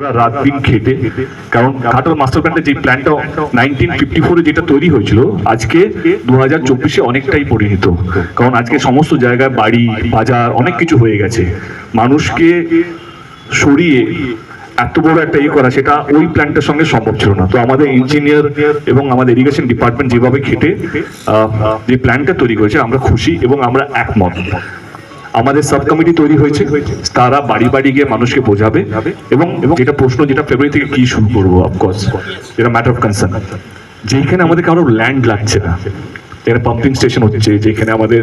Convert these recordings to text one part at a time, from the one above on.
রাত দিন খেটে। কারণ ঘাটাল মাস্টার প্ল্যান্টের যে প্ল্যানটা নাইনটিন ফিফটি ফোরে যেটা তৈরি হয়েছিল, আজকে দু হাজার চব্বিশে অনেকটাই পরিণত। কারণ আজকে সমস্ত জায়গায় বাড়ি, বাজার অনেক কিছু হয়ে গেছে। মানুষকে সরিয়ে এত বড় একটা ইয়ে করা সেটা ওই প্ল্যান্টের সঙ্গে সম্ভব ছিল না। তো আমাদের ইঞ্জিনিয়ার এবং আমাদের ইরিগেশন ডিপার্টমেন্ট যেভাবে খেটে যে প্ল্যানটা তৈরি করেছে, আমরা খুশি এবং আমরা একমত। আমাদের সাব কমিটি তৈরি হয়েছে। তারা বাড়ি বাড়ি গিয়ে মানুষকে বোঝাবে এবং যেটা প্রশ্ন, যেটা ফেব্রুয়ারি থেকে কি শুরু করব অফকোর্স যেটা ম্যাটার অফ কনসার্ন যেখানে আমাদের কারও ল্যান্ড লাগছে না এখানে পাম্পিং স্টেশন হচ্ছে, যেখানে আমাদের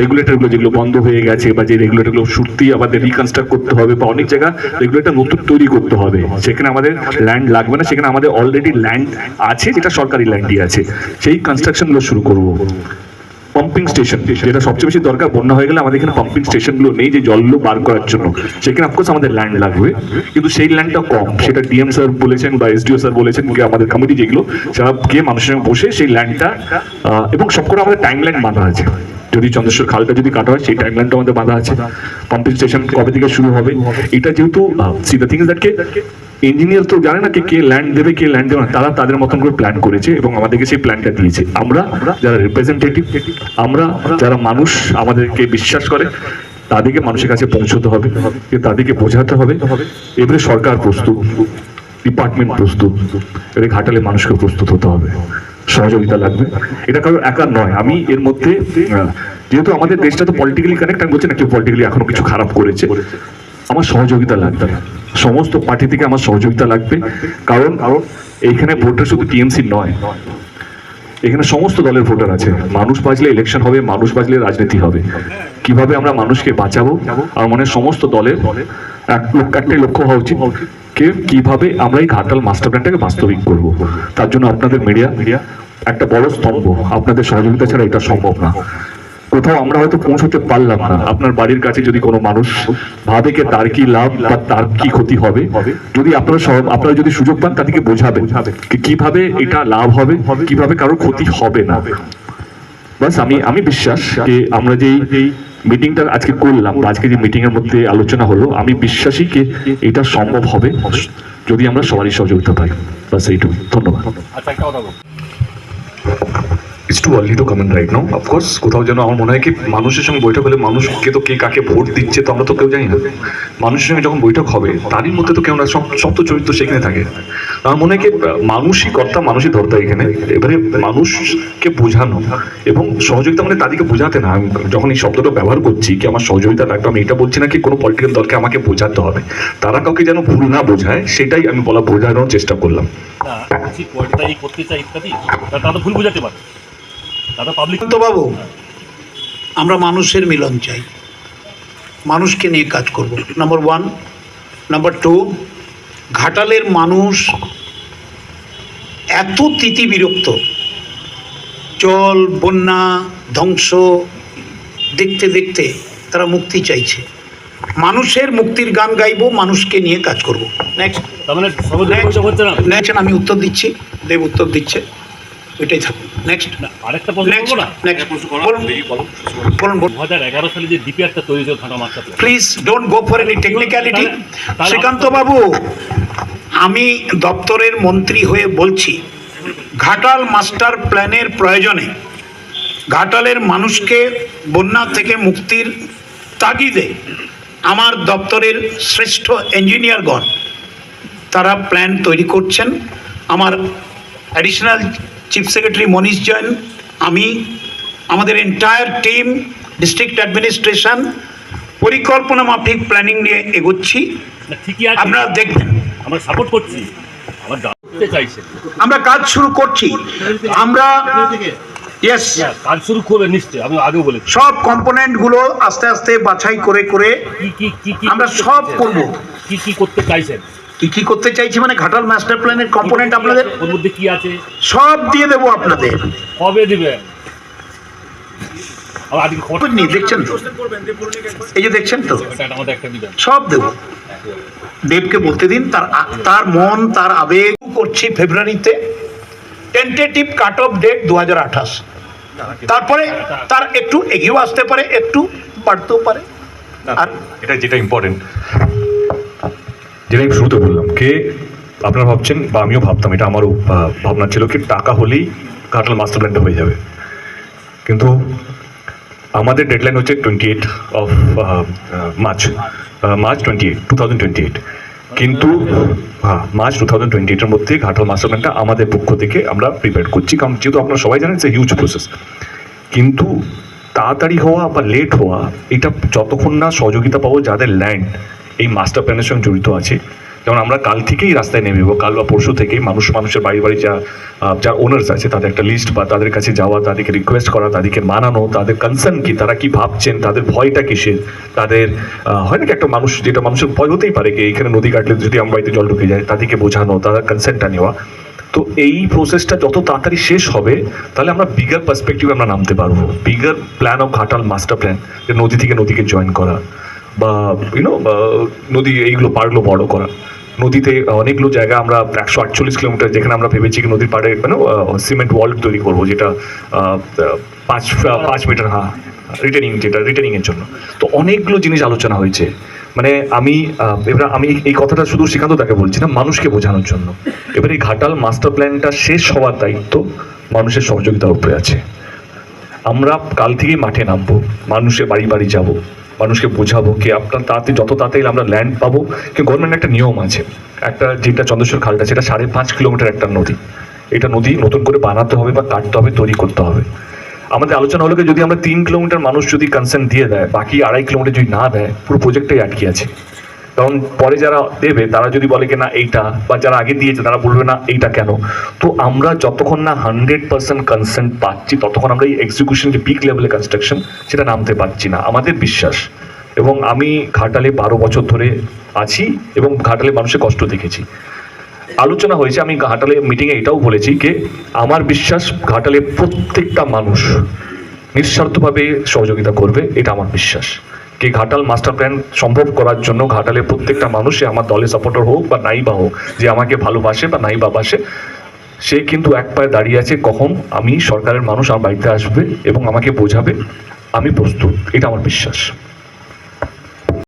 রেগুলেটরগুলো যেগুলো বন্ধ হয়ে গেছে বা যে রেগুলেটরগুলো সত্যি আমাদের রিকনস্ট্রাক্ট করতে হবে বা অনেক জায়গা রেগুলেটর নতুন তৈরি করতে হবে। সেখানে আমাদের ল্যান্ড লাগবে না, সেখানে আমাদের অলরেডি ল্যান্ড আছে, যেটা সরকারি ল্যান্ডই আছে। সেই কনস্ট্রাকশনগুলো শুরু করব। পাম্পিং স্টেশন যেটা সবচেয়ে বেশি দরকার। বন্যা হয়ে গেলে আমাদের এখানে পাম্পিং স্টেশনগুলো নেই যে জলগুলো বার করার জন্য। সেখানে অফকোর্স আমাদের ল্যান্ড লাগবে। কিন্তু সেই ল্যান্ডটা কম। সেটা ডিএম স্যার বলেছেন বা এসডিও স্যার বলেছেন কি আমাদের কমিটি যেগুলো, যারা গিয়ে মানুষের সঙ্গে বসে সেই ল্যান্ডটা এবং সব করে আমাদের টাইম লাইন বাঁধা আছে। যদি চন্দ্রেশ্বর খালটা যদি কাটা হয়, সেই টাইম লাইনটা আমাদের বাঁধা আছে। পাম্পিং স্টেশন কবে থেকে শুরু হবে? এটা যেহেতু see the thing is that K engineer তো জানে না কি কে ল্যান্ড দেবে, কে ল্যান্ড দেবে না, তারা তাদের মতন করে প্ল্যান করেছে এবং আমাদেরকে সেই প্ল্যানটা দিয়েছে। আমরা যারা রিপ্রেজেন্টেটিভ আমরা যারা মানুষ, আমাদেরকে বিশ্বাস করে, তাদেরকে মানুষের কাছে পৌঁছতে হবে তাদেরকে বোঝাতে হবে। এবারে সরকার প্রস্তুত ডিপার্টমেন্ট প্রস্তুত, এবারে ঘাটালে মানুষকে প্রস্তুত হতে হবে। সহযোগিতা লাগবে। এটা কারও একার নয়। আমি এর মধ্যে, যেহেতু আমাদের দেশটা তো পলিটিক্যালি কানেক্ট আমি বলছি না কেউ পলিটিক্যালি এখনও কিছু খারাপ করেছে। আমার সহযোগিতা লাগবে। সমস্ত পার্টি থেকে আমার সহযোগিতা লাগবে। কারণ কারণ এইখানে ভোটটা শুধু টিএমসি নয়। এখানে সমস্ত দলের ভোটার আছে। মানুষ বাঁচলে ইলেকশন হবে, মানুষ বাঁচলে রাজনীতি হবে। কীভাবে আমরা মানুষকে বাঁচাবো? আমার মনে সমস্ত দলের এক একটাই লক্ষ্য হওয়া উচিত কে কীভাবে আমরা এই ঘাটাল মাস্টার প্ল্যানটাকে বাস্তবিক করব। তার জন্য আপনাদের মিডিয়া মিডিয়া একটা বড় স্তম্ভ। আপনাদের সহযোগিতা ছাড়া এটা সম্ভব না। কোথাও আমরা হয়তো পৌঁছতে পারলাম না। আপনার বাড়ির কাছে যদি কোনো মানুষ ভাবে যে তার কি লাভ বা তার কি ক্ষতি হবে যদি আপনারা সব আপনারা যদি সুযোগ পান তাদেরকে বোঝাবেন কি কীভাবে এটা লাভ হবে কীভাবে কারোর ক্ষতি হবে না। বাস আমি আমি বিশ্বাস যে আমরা যে এই মিটিংটা আজকে করলাম বা আজকে যে মিটিং এর মধ্যে আলোচনা হলো আমি বিশ্বাসী যে এটা সম্ভব হবে যদি আমরা সবারই সহযোগিতা পাই। বাস এইটুকু ধন্যবাদ আচ্ছা একটা কথা বল it's too early to comment right now of course কোথাও যেন আমার মনে হয় কি, মানুষের সঙ্গে বৈঠক হলে মানুষকে তো কে কাকে ভোট দিচ্ছে তো আমরা তো কেউ জানি না। মানুষের সঙ্গে যখন বৈঠক হবে, তারই মধ্যে তো কেউ না, সব তো চরিত্র সেখানে থাকে। আমার মনে হয় কি মানুষই কর্তা মানুষই ধর্তা এখানে। এবারে মানুষকে বোঝানো এবং সহযোগিতা মানে তাদেরকে বোঝাতে না। আমি যখন এই শব্দটা ব্যবহার করছি, কি আমার সহযোগিতা লাগবে, আমি এটা বলছি না কি কোনো পলিটিক্যাল দলকে আমাকে বোঝাতে হবে? তারা কাউকে যেন ভুল না বোঝায়, সেটাই আমি বলা, বোঝানোর চেষ্টা করলাম। করতে চাই ইত্যাদি তারা তো ভুল বোঝাতে পারে। তারা পাবলিক তো বাবু আমরা মানুষের মিলন চাই। মানুষকে নিয়ে কাজ করব। নাম্বার ওয়ান নাম্বার টু ঘাটালের মানুষ এত তিতি বিরক্ত। জল বন্যা ধ্বংস দেখতে দেখতে তারা মুক্তি চাইছে। মানুষের মুক্তির গান গাইব মানুষকে নিয়ে কাজ করব। নেক্সট মানে নেক্সট আমি উত্তর দিচ্ছি। দেব উত্তর দিচ্ছে। ওইটাই থাকুন নেক্সট আরেকটা প্রশ্ন করব না? নেক্সট বলুন। বলুন দু হাজার এগারো সালে যে ডিপিআরটা তৈরি হয়েছিল ঘাটা master plan please don't go for any technicality Srikanta বাবু আমি দপ্তরের মন্ত্রী হয়ে বলছি ঘাটাল মাস্টার প্ল্যানের প্রয়োজনে ঘাটালের মানুষকে বন্যা থেকে মুক্তির তাগিদে আমার দপ্তরের শ্রেষ্ঠ ইঞ্জিনিয়ারগণ তারা প্ল্যান তৈরি করছেন। আমার additional chief secretary Manish Jain আমি আমাদের এন্টায়ার টিম ডিস্ট্রিক্ট অ্যাডমিনিস্ট্রেশন পরিকল্পনা মাফিক প্ল্যানিং নিয়ে এগোচ্ছি। আপনারা দেখবেন। আমরা সাপোর্ট করছি। আমার আমরা কাজ শুরু করছি। আমরা ইয়েস কাজ শুরু করবে নিশ্চয়ই আমি আগেও বলেছি। সব কম্পোনেন্টগুলো আস্তে আস্তে বাছাই করে করে আমরা সব? করব। কি কি করতে চাইছেন? কি কি করতে চাইছি মানে ঘাটাল মাস্টার প্ল্যানের কম্পোনেন্ট আপনাদের? ওর মধ্যে কি আছে? সব দিয়ে দেবো আপনাদের। কবে দিবেন? দেখছেন তো? এই যে দেখছেন তো? এটা আমাদের একটা দিবেন। সব দেব। দেবকে বলতে দিন তার তার মন তার আবেগ করছি ফেব্রুয়ারিতে। টেন্টেটিভ কাট অফ ডেট দু হাজার আঠাশ। তারপরে তার একটু এগিয়েও আসতে পারে একটু বাড়তেও পারে। আর এটা যেটা ইম্পর্টেন্ট যেটা আমি শুরুতে বললাম, কে আপনারা ভাবছেন বা আমিও ভাবতাম, এটা আমারও ভাবনা ছিল কি টাকা হলেই ঘাটাল মাস্টার প্ল্যানটা হয়ে যাবে। কিন্তু আমাদের ডেডলাইন হচ্ছে twenty eight of March March twenty eight two thousand twenty eight কিন্তু হ্যাঁ মার্চ টু থাউজেন্ড টোয়েন্টি এইটের মধ্যে ঘাটাল মাস্টার প্ল্যানটা আমাদের পক্ষ থেকে আমরা প্রিপেয়ার করছি। কারণ যেহেতু আপনারা সবাই জানেন যে হিউজ প্রসেস কিন্তু তাড়াতাড়ি হওয়া বা লেট হওয়া, এটা যতক্ষণ না সহযোগিতা পাবো যাদের ল্যান্ড এই মাস্টার প্ল্যানের সঙ্গে জড়িত আছে। যেমন আমরা কাল থেকেই রাস্তায় নেমে যাব কাল বা পরশু থেকেই মানুষ মানুষের বাড়ি বাড়ি যা আহ, যা ওনার্স আছে তাদের একটা লিস্ট বা তাদের কাছে যাওয়া তাদেরকে রিকোয়েস্ট করা তাদেরকে মানানো তাদের কনসার্ন কি তারা কি ভাবছেন তাদের ভয়টা কিসের? তাদের হয় নাকি একটা মানুষ যেটা মানুষের ভয় হতেই পারে কি এখানে নদী কাটলে যদি আমার বাড়িতে জল ঢুকে যায় তাদেরকে বোঝানো তাদের কনসেন্টটা নেওয়া। তো এই প্রসেসটা যত তাড়াতাড়ি শেষ হবে তাহলে আমরা বিগার পার্সপেক্টিভে আমরা নামতে পারব। Bigger plan of Ghatal master plan যে নদী থেকে নদীকে জয়েন করা। বা ইউনো নদী এইগুলো পাড়গুলো বড় করা। নদীতে অনেকগুলো জায়গা আমরা একশো আটচল্লিশ কিলোমিটার যেখানে আমরা ভেবেছি নদীর পাড়ে কেন সিমেন্ট ওয়াল তৈরি করব, যেটা পাঁচ পাঁচ মিটার হ্যাঁ রিটার্নিং যেটা রিটার্নিং এর জন্য। তো অনেকগুলো জিনিস আলোচনা হয়েছে। মানে আমি এবার আমি এই কথাটা শুধু শ্রীকান্ত তাকে বলছি না, মানুষকে বোঝানোর জন্য। এবার এই ঘাটাল মাস্টার প্ল্যানটা শেষ হওয়ার দায়িত্ব মানুষের সহযোগিতার উপরে আছে। আমরা কাল থেকেই মাঠে নামবো, মানুষের বাড়ি বাড়ি যাব। মানুষকে বোঝাবো কি আপনার তাতে যত তাড়াতাড়ি আমরা ল্যান্ড পাবো কিন্তু গভর্নমেন্ট একটা নিয়ম আছে। একটা যেটা চন্দ্রেশ্বর খালটা সেটা সাড়ে পাঁচ কিলোমিটার একটা নদী। এটা নদী নতুন করে বানাতে হবে বা কাটতে হবে, তৈরি করতে হবে। আমাদের আলোচনা হলো কি যদি আমরা তিন কিলোমিটার মানুষ যদি কনসেন্ট দিয়ে দেয়, বাকি আড়াই কিলোমিটার যদি না দেয়, পুরো প্রজেক্টটাই আটকে আছে। কারণ পরে যারা দেবে, তারা যদি বলে কি না এইটা, বা যারা আগে দিয়েছে, তারা বলবে না এইটা কেন? তো আমরা যতক্ষণ না হান্ড্রেড পার্সেন্ট কনসেন্ট পাচ্ছি, ততক্ষণ আমরা এই এক্সিকিউশন যে পিক লেভেলের কনস্ট্রাকশন সেটা নামতে পারছি না। আমাদের বিশ্বাস। এবং আমি ঘাটালে বারো বছর ধরে আছি এবং ঘাটালে মানুষের কষ্ট দেখেছি। আলোচনা হয়েছে, আমি ঘাটালে মিটিংয়ে এটাও বলেছি যে, আমার বিশ্বাস ঘাটালে প্রত্যেকটা মানুষ নিঃস্বার্থভাবে সহযোগিতা করবে, এটা আমার বিশ্বাস। কি ঘাটাল মাস্টার প্ল্যান সম্ভব করার জন্য ঘাটালের প্রত্যেকটা মানুষ সে আমার দলে সাপোর্টার হোক বা নাই বা হোক, যে আমাকে ভালোবাসে বা নাই বা বাসে, সে কিন্তু এক পায়ে দাঁড়িয়ে আছে কখন আমি সরকারের মানুষ আমার বাড়িতে আসবে এবং আমাকে বোঝাবে, আমি প্রস্তুত। এটা আমার বিশ্বাস।